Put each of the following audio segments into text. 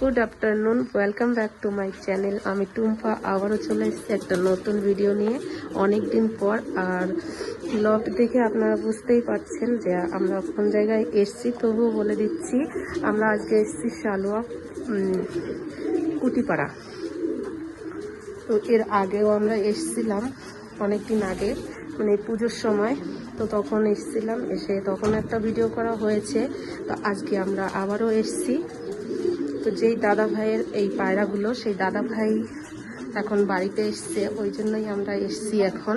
Good afternoon welcome back to my channel আমি টুম্পা, আবারও চলে এসেছি একটা নতুন ভিডিও নিয়ে। অনেক দিন পর আর লগ দেখে আপনারা বুঝতেই পারছেন যে আমরা কোন জায়গায় এসছি, তবুও বলে দিচ্ছি, আমরা আজকে এসেছি শালুয়া কুটিপাড়া। তো এর আগেও আমরা এসছিলাম অনেক দিন আগে মানে পুজোর সময়। তো তখন এসছিলাম, এসে তখন একটা ভিডিও করা হয়েছে। তো আজকে আমরা আবারও এসছি। তো যেই দাদা ভাইয়ের এই পায়রাগুলো, সেই দাদা ভাই এখন বাড়িতে এসছে, ওই জন্যই আমরা এসছি এখন।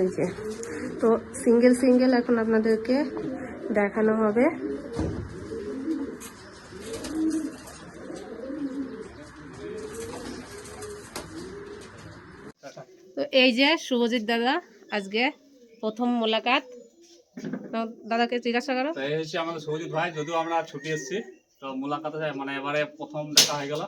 এই যে, তো সিঙ্গেল সিঙ্গেল এখন আপনাদেরকে দেখানো হবে। তো এই যে শুভজিৎ দাদা, আজকে প্রথম মোলাকাত। দাদাকে জিজ্ঞাসা করো। আমাদের সৌজিৎ ভাই, যদিও আমরা ছুটি এসেছি তো মোলাকাতে মানে এবারে প্রথম দেখা হয়ে গেল।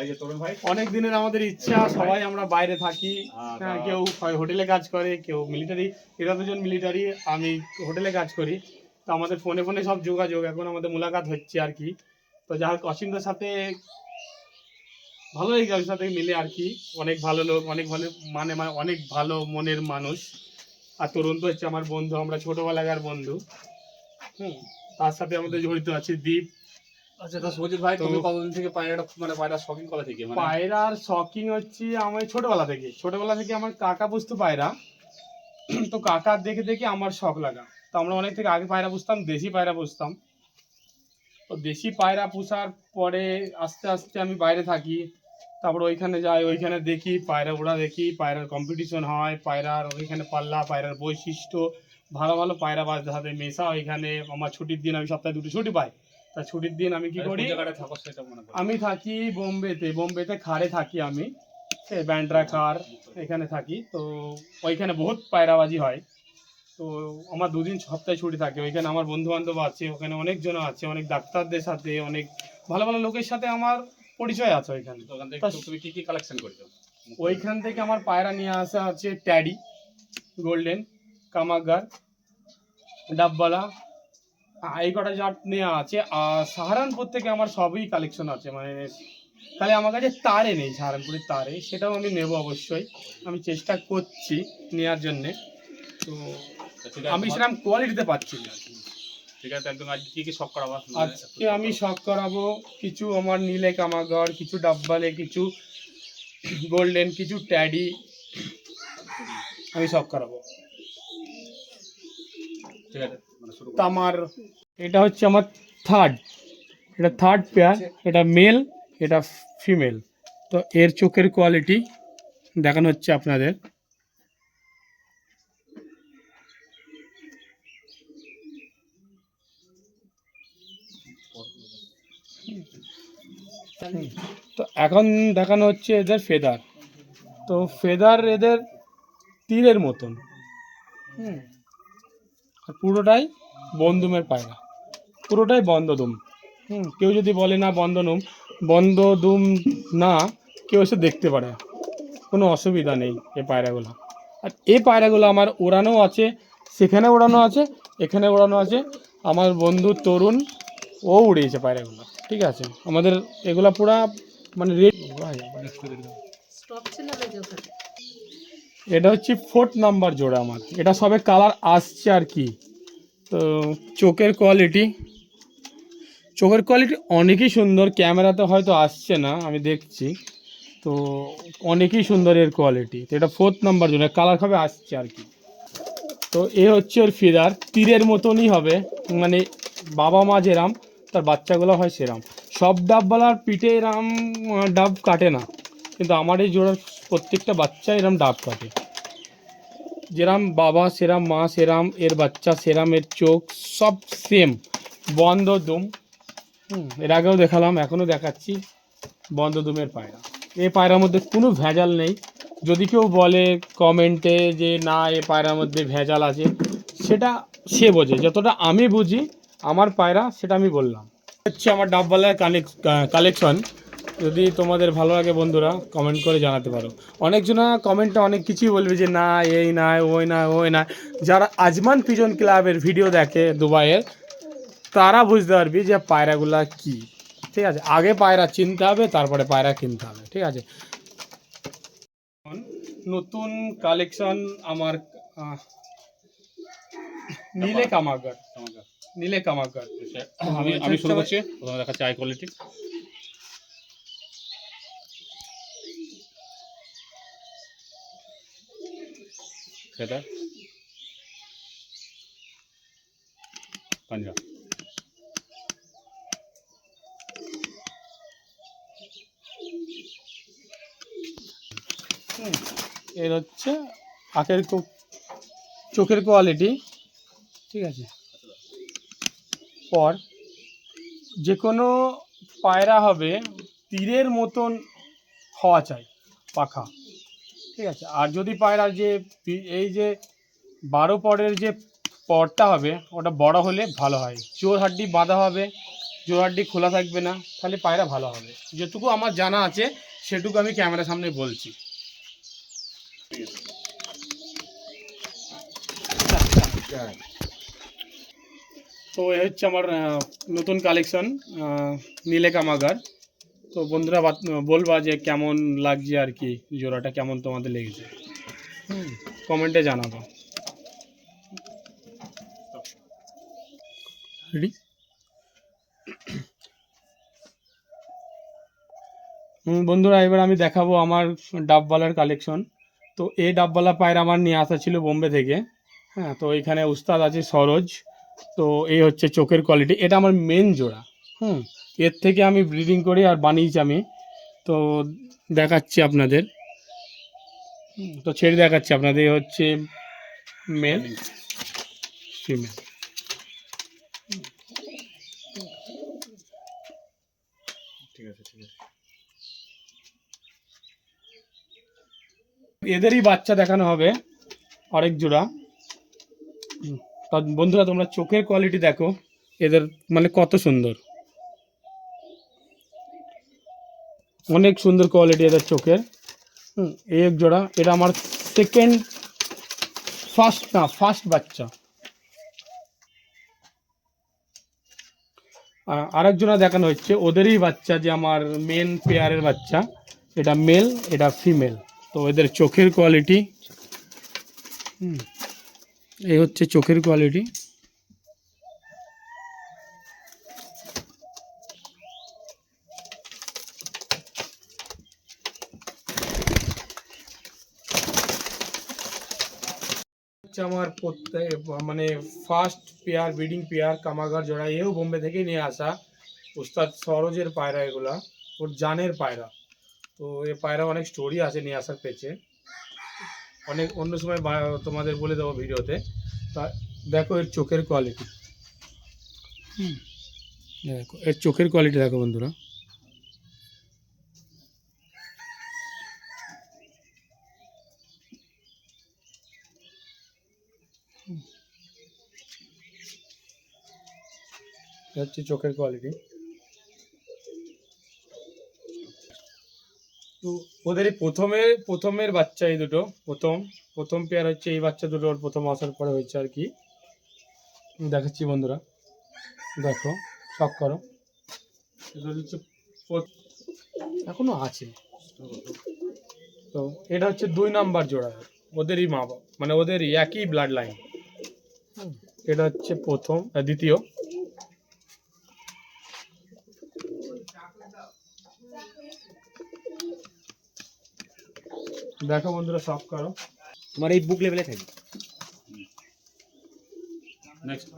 এই যে তরুণ ভাই। অনেক দিনের আমাদের ইচ্ছা সবাই আমরা বাইরে থাকি। হ্যাঁ, হ্যাঁ, কেউ হয় হোটেলে কাজ করে কেউ মিলিটারি। এরা দুজন মিলিটারি আমি হোটেলে কাজ করি। তো আমাদের ফোনে ফোনে সব যোগাযোগ এখন আমাদের মোলাকাত হচ্ছে আর কি। তো যা হোক অসীমদের সাথে ভালো লেগে ওর সাথে মিলে আর কি। অনেক ভালো লোক অনেক ভালো মানে মানে অনেক ভালো মনের মানুষ। আর তরুণ তো হচ্ছে আমার বন্ধু আমরা ছোটবেলাকার বন্ধু। হুম তার সাথে আমাদের জড়িত আছে দীপ। আচ্ছা তো সৌজিৎ ভাই তুমি কতদিন থেকে পায়রাটা মানে পায়রা থেকে মানে? পায়রার শখিং হচ্ছে আমার ছোটবেলা থেকে। ছোটবেলা থেকে আমার কাকা পায়রা। তো কাকার দেখে দেখে আমার শখ লাগা। তো আমরা অনেক থেকে আগে পায়রা পুষতাম দেশি পায়রা পুষতাম। তো দেশি পায়রা পুষার পরে আস্তে আস্তে আমি বাইরে থাকি। তারপর ওইখানে যাই ওইখানে দেখি পায়রা ওড়া দেখি পায়রার কম্পিটিশন হয় পায়রার ওইখানে পাল্লা পায়রার বৈশিষ্ট্য। ভালো ভালো পায়রা বাজতে সাথে মেশা ওইখানে। আমার ছুটির দিন আমি সপ্তাহে দুটো ছুটি পাই। তা ছুটির দিন আমি কি করি? আমি থাকি বোম্বেতে বোম্বেতে খাড়ে থাকি আমি। ব্যান্ড্রা খার এখানে থাকি। তো ওইখানে বহুত পায়রাবাজি হয়। তো আমার দুদিন সপ্তাহে ছুটি থাকে। ওইখানে আমার বন্ধু বান্ধব আছে ওখানে অনেকজন আছে অনেক ডাক্তারদের সাথে অনেক ভালো ভালো লোকের সাথে আমার পরিচয় আছে ওইখানে। তুমি কি কি কালেকশন করছ? ওইখান থেকে আমার পায়রা নিয়ে আসা আছে ট্যাডি গোল্ডেন কামাগার ডাববালা এই কটা জাত নেওয়া আছে আর সাহারানপুর থেকে আমার সবই কালেকশন আছে মানে তাহলে আমার কাছে তারে নেই সাহারানপুরের তারে সেটাও আমি নেব অবশ্যই। আমি চেষ্টা করছি নেওয়ার জন্যে। তো আমি সেরকম কোয়ালিটিতে পাচ্ছি না। ঠিক আছে একদম আজ কি কি শখ করাবা? আজকে আমি শখ করাবো কিছু আমার নীলে কামাগর কিছু ডাব্বালে কিছু গোল্ডেন কিছু ট্যাডি আমি শখ করাবো। ঠিক আছে। শুরু তা আমার এটা হচ্ছে আমার থার্ড এটা থার্ড পেয়ার এটা মেল এটা ফিমেল তো এর চোখের কোয়ালিটি দেখানো হচ্ছে আপনাদের। তো এখন দেখানো হচ্ছে এদের ফেদার তো ফেদার এদের তীরের মতন। হুম। পুরোটাই বন্দুমের পায়রা। পুরোটাই বন্ধদুম। হুম কেউ যদি বলে না বন্ধনুম বন্ধদুম না কেউ এসে দেখতে পারে। কোনো অসুবিধা নেই এ পায়রাগুলো। আর এই পায়রাগুলো আমার ওড়ানো আছে সেখানে ওড়ানো আছে এখানে ওড়ানো আছে। আমার বন্ধু তরুণ ও উড়িয়েছে পায়রাগুলো। ঠিক আছে? আমাদের এগুলা পুরা মানে ওখানে এটা হচ্ছে ফোর্থ নাম্বার জোড়া আমার। এটা সবে কালার আসছে আর কি। তো, চোখের কোয়ালিটি চোখের কোয়ালিটি অনেকই সুন্দর। ক্যামেরাতে হয়তো আসছে না, আমি দেখছি। তো, অনেকই সুন্দর এর কোয়ালিটি তো এটা ফোর্থ নাম্বার জন্য কালার হবে আসছে আর কি। তো এ হচ্ছে ওর ফিদার তীরের মতনই হবে। মানে বাবা মা যেরাম, তার বাচ্চাগুলো হয় সেরাম। সব ডাবওয়ালার পিঠে এরাম ডাব কাটে না। কিন্তু আমার এই জোড়ার প্রত্যেকটা বাচ্চা এরম ডাব কাটে। যেরাম বাবা, সেরাম মা, সেরাম এর বাচ্চা, সেরাম এর চোখ, সব সেম বন্ধ দুম এর আগেও দেখালাম, এখনও দেখাচ্ছি। বন্ধ দুমের পায়রা। এই পায়রার মধ্যে কোনো ভেজাল নেই। যদি কেউ বলে কমেন্টে যে, না, এ পায়রার মধ্যে ভেজাল আছে, সেটা সে বোঝে। যতটা আমি বুঝি, আমার পায়রা সেটা আমি বললাম। হচ্ছে আমার ডাবওয়ালার কানেক কালেকশন যদি তোমাদের ভালো লাগে বন্ধুরা কমেন্ট করে জানাতে পারো। অনেকজনা কমেন্টে অনেক কিছুই বলবে যে না এই না ওই না ওই না যারা আজমান পিজন ক্লাবের ভিডিও দেখে দুবাইয়ের তারা বুঝতে পারবি যে পায়রাগুলা কি। ঠিক আছে? আগে পায়রা চিনতে হবে তারপরে পায়রা কিনতে হবে। ঠিক আছে? নতুন কালেকশন আমার নীলে কামাগার নীলে কামাগার আমি আমি শুরু করছি প্রথমে দেখাচ্ছি আই কোয়ালিটি সেটা পাঞ্জাব এর হচ্ছে আখের চোখের কোয়ালিটি, ঠিক আছে? পর যে কোনো পায়রা হবে তীরের মতন হওয়া চাই, পাখা। ঠিক আছে। আর যদি পায়রার যে এই যে বারো পরের যে পরটা হবে, ওটা বড় হলে ভালো হয়। চোর হাড্ডি বাঁধা হবে জোর হাড্ডি খোলা থাকবে না, তাহলে পায়রা ভালো হবে। যেটুকু আমার জানা আছে, সেটুকু আমি ক্যামেরার সামনে বলছি। তো এ হচ্ছে আমার নতুন কালেকশন নীলে কামাগার তো বন্ধুরা বলবা যে কেমন লাগছে আর কি? জোড়াটা কেমন তোমাদের লেগেছে? কমেন্টে জানাব। রেডি হুম, বন্ধুরা এবার আমি দেখাবো আমার ডাবওয়ালার কালেকশন তো এই ডাবওয়ালা পায়ের আমার নিয়ে আসা ছিল বোম্বে থেকে। হ্যাঁ তো এখানে উস্তাদ আছে সরোজ। তো এই হচ্ছে চোখের কোয়ালিটি এটা আমার মেন জোড়া। হুম এর থেকে আমি ব্রিডিং করি আর বানিয়েছি আমি। তো দেখাচ্ছি আপনাদের। তো ছেড়ে দেখাচ্ছি আপনাদের হচ্ছে মেল ফিমেল ঠিক আছে ঠিক আছে। এদেরই বাচ্চা দেখানো হবে অনেক জোড়া। বন্ধুরা তোমরা চোখের কোয়ালিটি দেখো এদের মানে কত সুন্দর। অনেক সুন্দর কোয়ালিটি এদের চোখের। হুম, এই এক জোড়া। এটা আমার সেকেন্ড ফার্স্ট না ফার্স্ট বাচ্চা। আরেক জোড়া দেখানো হচ্ছে ওদেরই বাচ্চা যে আমার মেন পেয়ারের বাচ্চা। এটা মেল এটা ফিমেল তো এদের চোখের কোয়ালিটি হুম এই হচ্ছে চোখের কোয়ালিটি হচ্ছে আমার প্রত্যেক মানে ফার্স্ট পেয়ার ব্রিডিং পেয়ার, কামাগার জোড়া এও বোম্বে থেকে নিয়ে আসা উস্তাদ সরোজের পায়রা এগুলা, ওর জানের পায়রা। তো এ পায়রা অনেক স্টোরি আছে নিয়ে আসার পেছে অনেক, অন্য সময় তোমাদের বলে দেবো ভিডিওতে। তা দেখো এর চোখের কোয়ালিটি দেখো, এর চোখের কোয়ালিটি দেখো বন্ধুরা। হচ্ছে চোখের কোয়ালিটি তো ওদের এই প্রথমের বাচ্চা এই দুটো, প্রথম প্রথম পেয়ার হচ্ছে এই বাচ্চা দুটো ওর প্রথম আসার পরে হয়েছে আর কি। দেখাচ্ছি বন্ধুরা। দেখো শখ করো। হচ্ছে এখনও আছে। তো এটা হচ্ছে দুই নাম্বার জোড়া। ওদেরই মা বাবা মানে ওদের একই ব্লাড লাইন এটা হচ্ছে প্রথম দ্বিতীয়। দেখো বন্ধুরা সব করো। তোমার এই বুক লেভেলে থাকবে। নেক্সট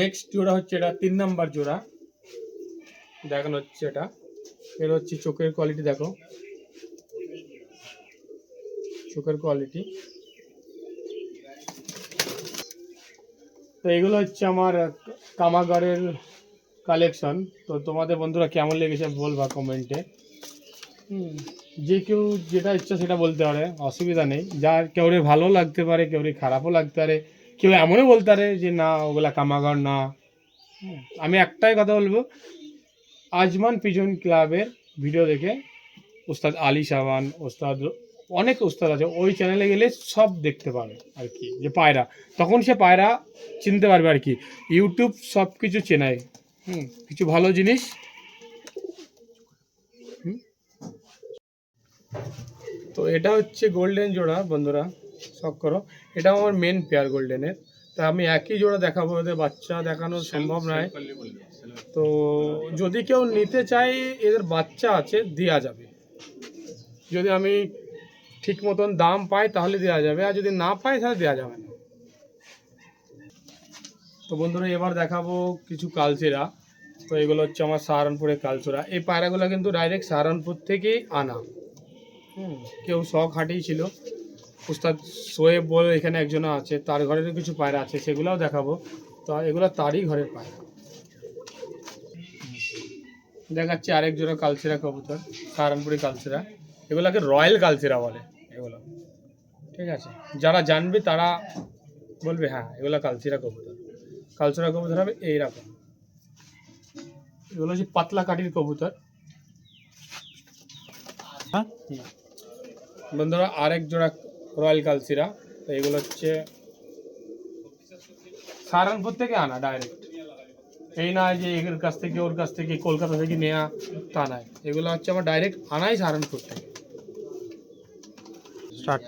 নেক্সট জোড়া হচ্ছে এটা তিন নাম্বার জোড়া। দেখানো হচ্ছে এটা। এর হচ্ছে চোখের কোয়ালিটি দেখো। চোখের কোয়ালিটি তো এগুলো হচ্ছে আমার কামাগারের কালেকশন তো তোমাদের বন্ধুরা কেমন লেগেছে বলবা কমেন্টে যে কেউ যেটা ইচ্ছা সেটা বলতে পারে, অসুবিধা নেই। যার কেউরে ভালো লাগতে পারে, কেউরে খারাপও লাগতে পারে, কেউ এমনও বলতে পারে যে, না, ওগুলা কামাগার না। আমি একটাই কথা বলব, আজমান পিজন ক্লাবের ভিডিও দেখে, ওস্তাদ আলী সাবান, ওস্তাদ অনেক উস্তাদ আছে ওই চ্যানেলে গেলে সব দেখতে পাবে আর কি যে পায়রা। তখন সে পায়রা চিনতে পারবে আর কি। ইউটিউব সব কিছু চেনায়। হুম কিছু ভালো জিনিস? তো এটা হচ্ছে গোল্ডেন জোড়া বন্ধুরা শখ করো। এটা আমার মেন পেয়ার গোল্ডেনের তা আমি একই জোড়া দেখাবো এদের বাচ্চা দেখানো সম্ভব নয়। তো যদি কেউ নিতে চায় এদের বাচ্চা আছে দেওয়া যাবে। যদি আমি ঠিক মতন দাম পায় তাহলে দেওয়া যাবে, আর যদি না পাই তাহলে দেওয়া যাবে না। তো বন্ধুরা, এবার দেখাবো কিছু কালচেরা তো এগুলো হচ্ছে আমার সাহারানপুরের কালচেরা এই পায়রাগুলো কিন্তু ডাইরেক্ট সাহারানপুর থেকেই আনা। হুম, কেউ শখ হাঁটিয়েছিল উস্তাদ সোয়েব বলে এখানে একজন আছে, তার ঘরেরও কিছু পায়রা আছে, সেগুলোও দেখাবো। তো এগুলো তারই ঘরের পায়রা। দেখাচ্ছি আরেক জোড়া কালচেরা কবুতর, সাহারানপুরি কালচেরা এগুলোকে রয়্যাল কালচেরা বলে। এগুলো। ঠিক আছে। যারা জানবে তারা বলবে হ্যাঁ এগুলো কালচেরা কবুতর। কালচেরা কবুতর হবে এইরকম। এগুলো হচ্ছে পাতলা কাঠির কবুতর। হ্যাঁ? বন্ধুরা আরেক জোড়া রয়্যাল কালচিরা। তো এগুলো হচ্ছে সাহারানপুর থেকে আনা ডাইরেক্ট এই না যে এর কাছ থেকে ওর কাছ থেকে কলকাতা থেকে নেওয়া তা নয়। এগুলো হচ্ছে আমার ডাইরেক্ট আনাই সাহারানপুর থেকে। স্টার্ট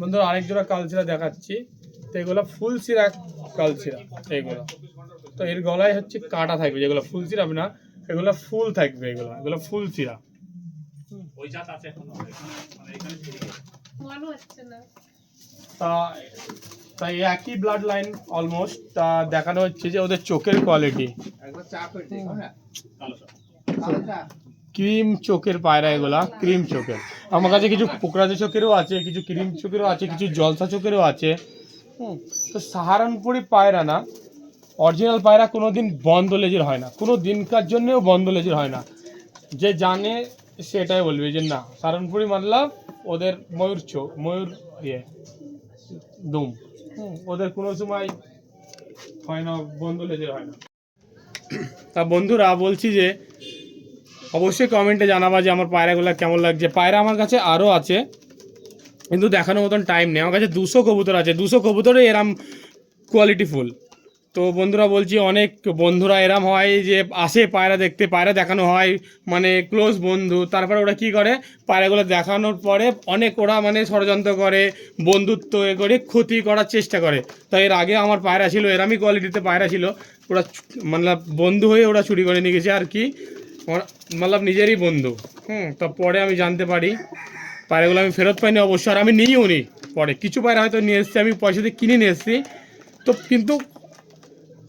বন্ধুরা আরেক জোড়া কালচিরা দেখাচ্ছি। তো এগুলো ফুল সিরা কালচিরা এইগুলো তো এর গলায় হচ্ছে কাটা থাকবে যেগুলো ফুল চিরাবে না এগুলো ফুল থাকবে এগুলো এগুলো ফুল চিরা ওই জাত আছে এখন। মানে। তা তাই একই ব্লাড লাইন অলমোস্ট তা দেখানো হচ্ছে যে ওদের চোখের কোয়ালিটি কালো। ক্রিম চোখের পায়রা এগুলা, ক্রিম চোখের। আমার কাছে কিছু পোকরাজে চোখেরও আছে, কিছু ক্রিম চোখেরও আছে, কিছু জলসা চোখেরও আছে। হুম, তো সাহারানপুরি পায়রা না, অরিজিনাল পায়রা কোনো দিন বন্ধ লেজের হয় না, কোনো দিনকার জন্যেও বন্ধ লেজের হয় না। যে জানে সেটাই বলবে যে না, সাহারানপুরি মানলাম ওদের ময়ূর চোখ, ময়ূর ইয়ে দুম। ওদের কোনো সময় হয় না, বন্ধ লেজের হয় না। তা বন্ধুরা, বলছি যে অবশ্যই কমেন্টে জানাবা যে আমার পায়রাগুলো কেমন লাগছে। পায়রা আমার কাছে আরও আছে, কিন্তু দেখানোর মতন টাইম নেই। আমার কাছে দুশো কবুতর আছে। দুশো কবুতরে এরম কোয়ালিটি ফুল। তো বন্ধুরা বলছি, অনেক বন্ধুরা এরম হয় যে আসে পায়রা দেখতে, পায়রা দেখানো হয় মানে ক্লোজ বন্ধু। তারপরে ওরা কি করে? পায়রাগুলো দেখানোর পরে অনেক ওরা মানে ষড়যন্ত্র করে, বন্ধুত্ব এ করে, ক্ষতি করার চেষ্টা করে। তাই এর আগে আমার পায়রা ছিল, এরমই কোয়ালিটিতে পায়রা ছিল। ওরা মানে বন্ধু হয়ে ওরা চুরি করে নিয়ে গেছে আর কি। মতলব নিজেরই বন্ধু। হুম, তো পরে আমি জানতে পারি। পায়রাগুলো আমি ফেরত পাইনি অবশ্য, আর আমি নিইও নি পরে। কিছু পায়রা হয়তো নিয়ে এসেছি, আমি পয়সা দিয়ে কিনে নিয়ে এসেছি। তো কিন্তু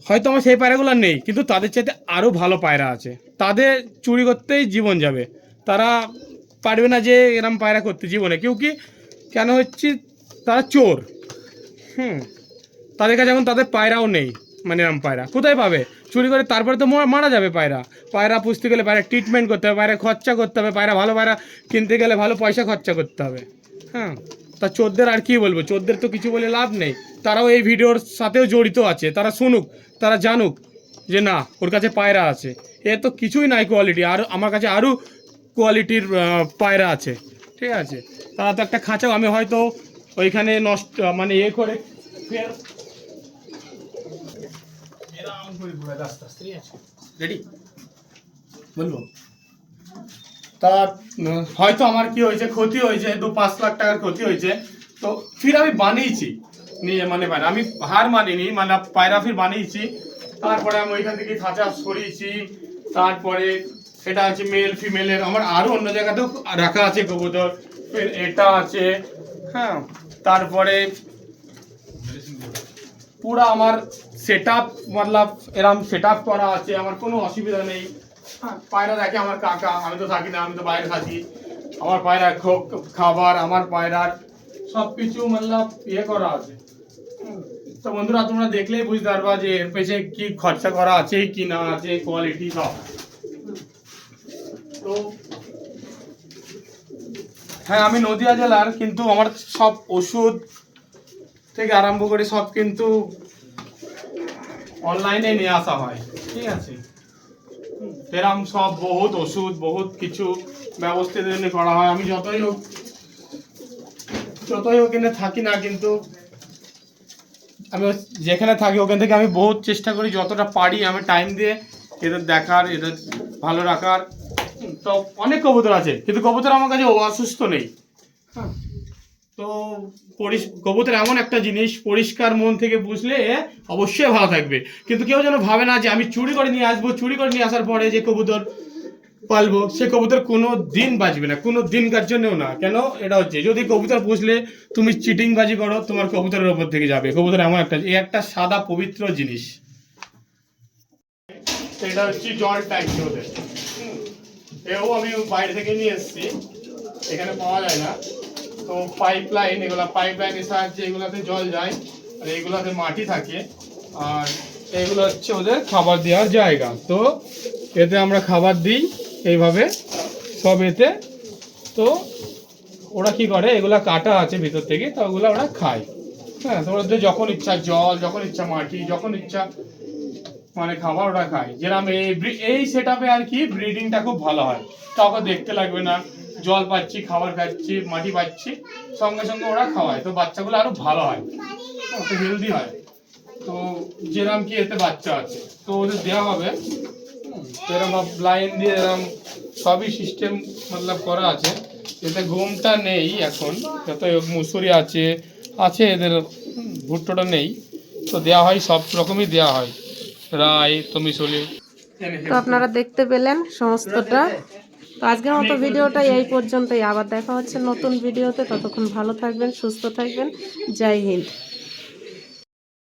হয়তো আমার সেই পায়রাগুলো নেই, কিন্তু তাদের চাইতে আরও ভালো পায়রা আছে। তাদের চুরি করতেই জীবন যাবে। তারা পারবে না যে এরম পায়রা করতে জীবনে। কেউ কি, কেন হচ্ছে তারা চোর? হুম, তাদের কাছে এখন তাদের পায়রাও নেই। মানে এরম পায়রা। কোথায় পাবে? চুরি করে তারপরে তো মারা যাবে পায়রা। পায়রা পুষতে গেলে পায়রা ট্রিটমেন্ট করতে হবে, পায়রা খরচা করতে হবে, পায়রা ভালো পায়রা কিনতে গেলে ভালো পয়সা খরচা করতে হবে। হ্যাঁ? তা চোদ্দের আর কি বলব? চোদ্দের তো কিছু বলে লাভ নেই। তারাও এই ভিডিওর সাথেও জড়িত আছে। তারা শুনুক, তারা জানুক যে না, ওর কাছে পায়রা আছে। এ তো কিছুই নাই কোয়ালিটি আর আমার কাছে আরও কোয়ালিটির পায়রা আছে। ঠিক আছে? তারা তো একটা খাঁচাও, আমি হয়তো ওইখানে নষ্ট মানে এ করে ফের করে তা হয়তো আমার কি হয়েছে, ক্ষতি হয়েছে, দু পাঁচ লাখ টাকার ক্ষতি হয়েছে। তো ফির আমি বানিয়েছি, নিয়ে মানে মানে আমি হার মানিনি মানে পায়রা ফির বানিয়েছি। তারপরে আমি ওইখান থেকে খাঁচা সরিয়েছি। তারপরে এটা আছে মেল ফিমেলের আমার আরও অন্য জায়গাতেও রাখা আছে কবুতর। ফির এটা আছে হ্যাঁ। তারপরে পুরো আমার সেট আপ মতলব এরম সেট আপ করা আছে, আমার কোনো অসুবিধা নেই। পায়রা দেখে আমার কাকা, আমি তো থাকি না, আমি তো বাইরে থাকি। আমার পায়রা খাবার, আমার পায়রার সব কিছু মতলব ইয়ে করা আছে। তো বন্ধুরা, তোমরা দেখলেই বুঝতে পারবা যে এর পেছনে কি খরচা করা আছে, কি না আছে কোয়ালিটি সব। তো হ্যাঁ আমি নদিয়া জেলার, কিন্তু আমার সব ওষুধ থেকে আরম্ভ করে সব কিন্তু অনলাইনে নিয়ে আসা হয়। ঠিক আছে? এরম সব বহুত ওষুধ, বহুত কিছু ব্যবস্থা জন্য করা হয়। আমি যতই হোক, যতই ওখানে থাকি না কিন্তু আমি যেখানে থাকি ওখান থেকে আমি বহুত চেষ্টা করি, যতটা পারি আমি টাইম দিয়ে এদের দেখার, এদের ভালো রাখার। তো অনেক কবুতর আছে, কিন্তু কবুতর আমার কাছে অসুস্থ নেই। হ্যাঁ তো কবুতর এমন একটা জিনিস, পরিষ্কার মন থেকে বুঝলে অবশ্যই ভালো থাকবে। কিন্তু কেউ যেন ভাবে না যে আমি চুরি করে নিয়ে আসব, চুরি করে নিয়ে আসার পরে যে কবুতর পালবো, সে কবুতর কোনো দিন বাঁচবে না, কোনো দিনকার জন্যও না। কেন? এটা হচ্ছে, যদি কবুতর পুষলে তুমি চিটিং বাজি করো, তোমার কবুতরের ওপর থেকে যাবে। কবুতর এমন একটা এই একটা সাদা পবিত্র জিনিস। এটা হচ্ছে জল ট্যাঙ্কি ওদের এও আমি বাইরে থেকে নিয়ে এসেছি। এখানে পাওয়া যায় না। তো পাইপ লাইন এগুলো পাইপ লাইনের সাহায্যে এগুলাতে জল যায়, আর এইগুলাতে মাটি থাকে। আর এগুলো হচ্ছে ওদের খাবার দেওয়ার জায়গা। তো এতে আমরা খাবার দিই এইভাবে, সব এতে। তো ওরা কি করে, এগুলা কাটা আছে ভিতর থেকে, তো ওগুলো ওরা খায়। হ্যাঁ তো ওদের যখন ইচ্ছা জল, যখন ইচ্ছা মাটি, যখন ইচ্ছা মানে খাবার ওরা খায়। যেরকম এই এই সেট আর কি ব্রিডিংটা খুব ভালো হয়। কাউকে দেখতে লাগবে না জল পাচ্ছি, খাবার খাচ্ছি, মাটি পাচ্ছি, সঙ্গে সঙ্গে ওরা খাওয়ায়। তো বাচ্চাগুলো আরও ভালো হয়। তো হেলদি হয়। তো যেরকম কি এতে বাচ্চা আছে, তো ওদের দেওয়া হবে। এরকম লাইন দিয়ে এরম সবই সিস্টেম মতলব করা আছে। এতে ঘুমটা নেই এখন, যত মুসুরি আছে আছে এদের ভুট্টোটা নেই। তো দেওয়া হয়, সব রকমই দেওয়া হয়। রাই তমিসলি তো আপনারা দেখতে পেলেন সমস্তটা। তো আজকের মতো ভিডিওটা এই পর্যন্তই। আবার দেখা হচ্ছে নতুন ভিডিওতে। ততক্ষণ ভালো থাকবেন, সুস্থ থাকবেন। জয় হিন্দ।